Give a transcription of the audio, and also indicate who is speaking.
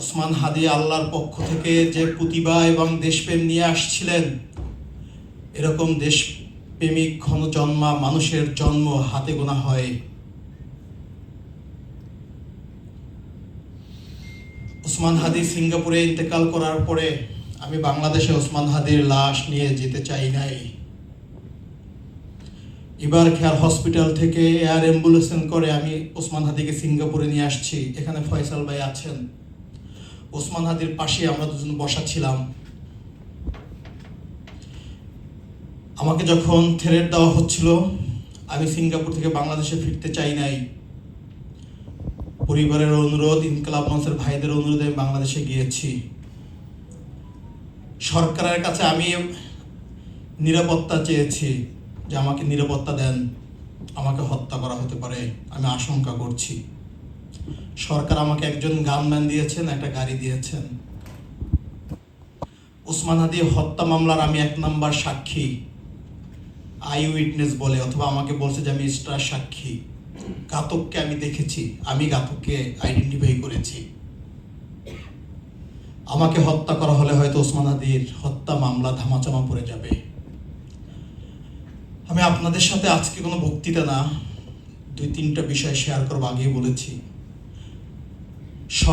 Speaker 1: ওসমান হাদি আল্লাহর পক্ষ থেকে যে প্রতিভা এবং দেশপ্রেম নিয়ে আসছিলেন, এরকম দেশপ্রেমিক ঘন জন্মা মানুষের জন্ম হাতে গোনা হয়। ওসমান হাদি সিঙ্গাপুরে ইন্তেকাল করার পরে আমি বাংলাদেশে ওসমান হাদির লাশ নিয়ে যেতে চাই নাই। এবার খেয়াল হসপিটাল থেকে এয়ার অ্যাম্বুলেন্স করে আমি ওসমান হাদিকে সিঙ্গাপুরে নিয়ে আসছি। এখানে ফয়সাল ভাই আছেন। ওসমান হাদির পাশে আমরা দুজন বসা ছিলাম। আমাকে যখন থেরেট দেওয়া হচ্ছিল, আমি সিঙ্গাপুর থেকে বাংলাদেশে ফিরতে চাই নাই। পরিবারের অনুরোধ, ইনকলাব মঞ্চের ভাইদের অনুরোধে আমি বাংলাদেশে গিয়েছি। সরকারের কাছে আমি নিরাপত্তা চেয়েছি যে আমাকে নিরাপত্তা দেন, আমাকে হত্যা করা হতে পারে, আমি আশঙ্কা করছি। সরকার আমাকে একজন গানম্যান দিয়েছেন, একটা গাড়ি দিয়েছেন। ওসমান হাদি হত্যা মামলার আমি এক নাম্বার সাক্ষী। আই উইটনেস বলে, অথবা আমাকে বলছে যে আমি স্টার সাক্ষী। ঘাতককে আমি দেখেছি, আমি ঘাতককে আইডেন্টিফাই করেছি। আমাকে হত্যা করা হলে হয়তো ওসমান হাদির হত্যা মামলা ধামাচামা পড়ে যাবে। আমি আপনাদের সাথে আজকে কোনো বক্তৃতা না দুই তিনটা বিষয় শেয়ার করব আগেই বলেছি। সর-